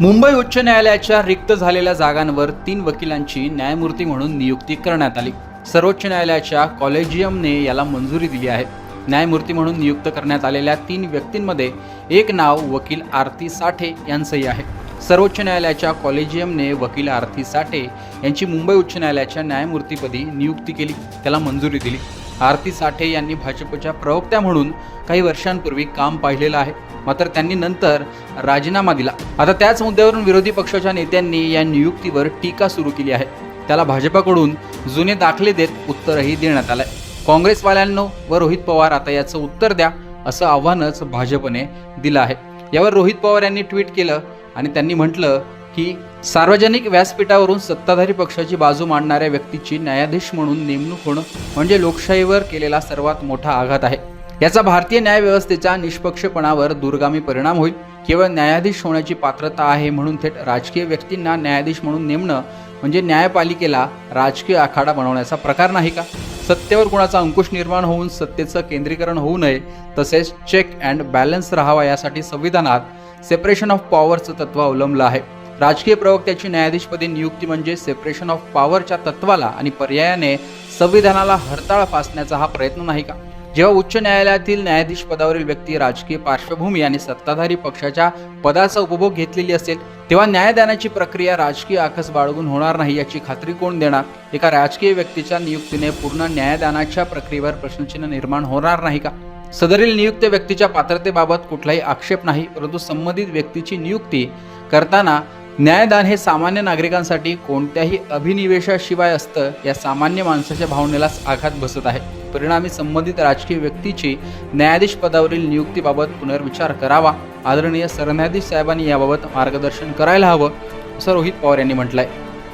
मुंबई उच्च न्यायालयाच्या रिक्त झालेल्या जागांवर तीन वकिलांची न्यायमूर्ती म्हणून नियुक्ती करण्यात आली. सर्वोच्च न्यायालयाच्या कॉलेजियमने याला मंजुरी दिली आहे. न्यायमूर्ती म्हणून नियुक्त करण्यात आलेल्या तीन व्यक्तींमध्ये एक नाव वकील आरती साठे यांचंही आहे. सर्वोच्च न्यायालयाच्या कॉलेजियमने वकील आरती साठे यांची मुंबई उच्च न्यायालयाच्या न्यायमूर्तीपदी नियुक्ती केली. त्याला मंजुरी दिली. आरती साठे यांनी भाजपच्या प्रवक्त्या म्हणून काही वर्षांपूर्वी काम पाहिलेलं आहे. मात्र त्यांनी नंतर राजीनामा दिला. आता त्याच मुद्द्यावरून विरोधी पक्षाच्या नेत्यांनी या नियुक्तीवर टीका सुरू केली आहे. त्याला भाजपाकडून जुने दाखले देत उत्तरही देण्यात आलंय. काँग्रेसवाल्यांनो व रोहित पवार आता याचं उत्तर द्या असं आव्हानच भाजपने दिलं आहे. यावर रोहित पवार यांनी ट्विट केलं आणि त्यांनी म्हटलं की सार्वजनिक व्यासपीठावरून सत्ताधारी पक्षाची बाजू मांडणाऱ्या व्यक्तीची न्यायाधीश म्हणून नेमणूक होणं म्हणजे लोकशाहीवर केलेला सर्वात मोठा आघात आहे. याचा भारतीय न्यायव्यवस्थेच्या निष्पक्षपणावर दूरगामी परिणाम होईल. केवळ न्यायाधीश होण्याची पात्रता आहे म्हणून थेट राजकीय व्यक्तींना न्यायाधीश म्हणून नेमणं म्हणजे न्यायपालिकेला राजकीय आखाडा बनवण्याचा प्रकार नाही का? सत्तेवर कुणाचा अंकुश निर्माण होऊन सत्तेचं केंद्रीकरण होऊ नये तसेच चेक अँड बॅलन्स राहावा यासाठी संविधानात सेपरेशन ऑफ पॉवरचं तत्व अवलंबलं आहे. राजकीय प्रवक्त्याची न्यायाधीशपदी नियुक्ती म्हणजे सेपरेशन ऑफ पॉवरच्या तत्वाला आणि पर्यायाने संविधानाला हरताळ फासण्याचा हा प्रयत्न नाही का? जेव्हा उच्च न्यायालयातील न्यायाधीश पदावरील व्यक्ती राजकीय पार्श्वभूमी आणि सत्ताधारी पक्षाच्या पदाचा उपभोग घेतलेली असेल तेव्हा न्यायदानाची प्रक्रिया राजकीय आकस बाळगून होणार नाही याची खात्री कोण देणार? एका राजकीय व्यक्तीच्या नियुक्तीने पूर्ण न्यायदानाच्या प्रक्रियेवर प्रश्नचिन्ह निर्माण होणार नाही का? सदरील नियुक्त व्यक्तीच्या पात्रतेबाबत कुठलाही आक्षेप नाही परंतु संबंधित व्यक्तीची नियुक्ती करताना न्यायदान हे सामान्य नागरिकांसाठी कोणत्याही अभिनिवेशाशिवाय असतं या सामान्य माणसाच्या भावनेलाच आघात बसत आहे. परिणामी संबंधित राजकीय व्यक्तीची न्यायाधीश पदावरील नियुक्तीबाबत पुनर्विचार करावा. आदरणीय सरन्यायाधीश साहेबांनी याबाबत मार्गदर्शन करायला हवं असं रोहित पवार यांनी म्हटलंय.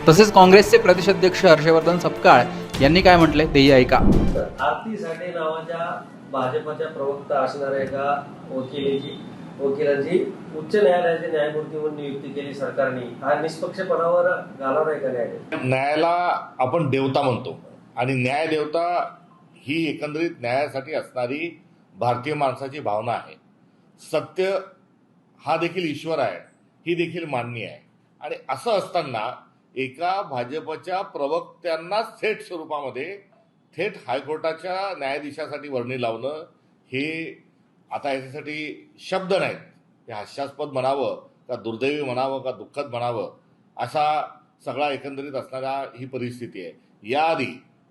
तसेच काँग्रेसचे प्रदेशाध्यक्ष हर्षवर्धन सपकाळ यांनी काय म्हटलंय तेही ऐका. आरती साठे नावाच्या भाजपच्या प्रवक्ता असणाऱ्या एका वकिलेची वकिलांची उच्च न्यायालयाचे न्यायमूर्ती म्हणून नियुक्ती केली सरकारने. हा निष्पक्षपणावर घालवणार आहे का न्यायालय? न्यायाला आपण देवता म्हणतो. आणि न्याय देवता ही एकंदरीत न्यायासाठी असणारी भारतीय माणसाची भावना आहे. सत्य हा देखील ईश्वर आहे. ही देखील मान्य आहे. आणि असं असताना एका भाजपच्या प्रवक्त्यांनाच थेट स्वरूपामध्ये थेट हायकोर्टाच्या न्यायाधीशासाठी वर्णी लावणं हे आता याच्यासाठी शब्द नाहीत. हे हास्यास्पद म्हणावं का दुर्दैवी म्हणावं का दुःखद म्हणावं असा सगळा एकंदरीत असणारा ही परिस्थिती आहे. याआधी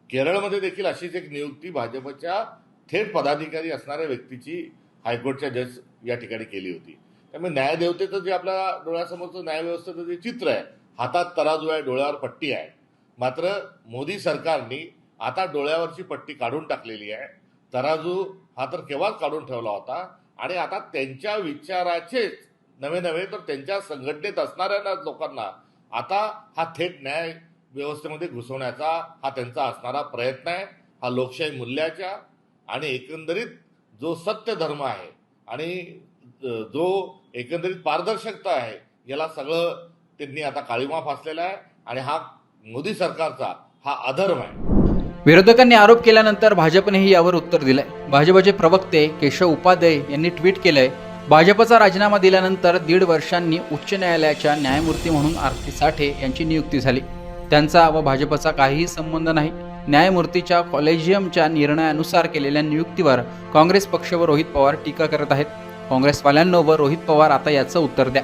केरळमध्ये देखील अशीच एक नियुक्ती भाजपच्या थेट पदाधिकारी असणाऱ्या व्यक्तीची हायकोर्टच्या जज या ठिकाणी केली होती. त्यामुळे न्यायदेवतेचं जे आपल्या डोळ्यासमोरचं न्यायव्यवस्थेचं जे चित्र आहे हातात तराजू आहे डोळ्यावर पट्टी आहे. मात्र मोदी सरकारने आता डोळ्यावरची पट्टी काढून टाकलेली आहे. तराजू हा तर केव्हाच काढून ठेवला होता. आणि आता त्यांच्या विचाराचेच नवे नवे तर त्यांच्या संघटनेत असणाऱ्या लोकांना आता हा थेट न्याय व्यवस्थेमध्ये घुसवण्याचा हा त्यांचा असणारा प्रयत्न आहे. हा लोकशाही मूल्याच्या आणि एकंदरीत जो सत्य धर्म आहे आणि जो एकंदरीत पारदर्शकता आहे याला सगळं त्यांनी आता काळीमा फासलेला आहे. आणि हा मोदी सरकारचा हा अधर्म आहे. विरोधकांनी आरोप केल्यानंतर भाजपनेही यावर उत्तर दिलंय. भाजपचे प्रवक्ते केशव उपाध्याय यांनी ट्विट केलंय भाजपचा राजीनामा दिल्यानंतर दीड वर्षांनी उच्च न्यायालयाच्या न्यायमूर्ती म्हणून आरती साठे यांची नियुक्ती झाली. त्यांचा व भाजपचा काहीही संबंध नाही. न्यायमूर्तीच्या कॉलेजियमच्या निर्णयानुसार केलेल्या नियुक्तीवर काँग्रेस पक्ष व रोहित पवार टीका करत आहेत. काँग्रेसवाल्यांनो व रोहित पवार आता याचं उत्तर द्या.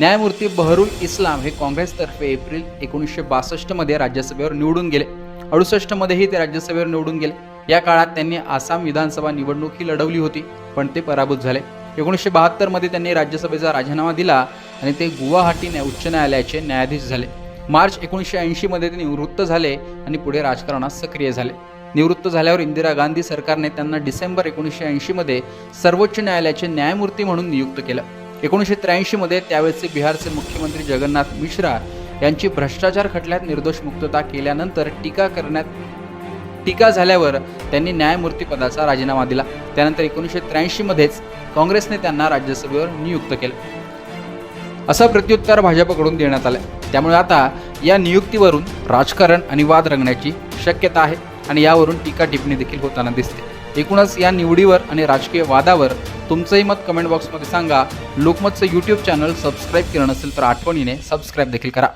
न्यायमूर्ती बहरुल इस्लाम हे काँग्रेसतर्फे एप्रिल एकोणीसशे बासष्टमध्ये राज्यसभेवर निवडून गेले. अडुसष्टमध्येही ते राज्यसभेवर निवडून गेले. या काळात त्यांनी आसाम विधानसभा निवडणूक ही लढवली होती पण ते पराभूत झाले. एकोणीसशे बहात्तरमध्ये त्यांनी राज्यसभेचा राजीनामा दिला आणि ते गुवाहाटी उच्च न्यायालयाचे न्यायाधीश झाले. मार्च एकोणीसशे ऐंशीमध्ये ते निवृत्त झाले आणि पुढे राजकारणात सक्रिय झाले. निवृत्त झाल्यावर इंदिरा गांधी सरकारने त्यांना डिसेंबर एकोणीसशे ऐंशीमध्ये सर्वोच्च न्यायालयाचे न्यायमूर्ती म्हणून नियुक्त केलं. एकोणीसशे त्र्याऐंशीमध्ये त्यावेळेचे बिहारचे मुख्यमंत्री जगन्नाथ मिश्रा यांची भ्रष्टाचार खटल्यात निर्दोष मुक्तता केल्यानंतर टीका करण्यात टीका झाल्यावर त्यांनी न्यायमूर्ती पदाचा राजीनामा दिला. त्यानंतर एकोणीसशे त्र्याऐंशीमध्येच काँग्रेसने त्यांना राज्यसभेवर नियुक्त केलं. असं प्रत्युत्तर भाजपकडून देण्यात आलं त्यामुळे आता या नियुक्तीवरून राजकारण आणि वाद रंगण्याची शक्यता आहे आणि यावरून टीका टिप्पणी देखील होताना दिसते. एकूणच या निवडीवर आणि राजकीय वादावर तुमचंही मत कमेंट बॉक्समध्ये सांगा. लोकमतचं यूट्यूब चॅनल सबस्क्राईब केलं नसेल तर आठवणीने सबस्क्राईब देखील करा.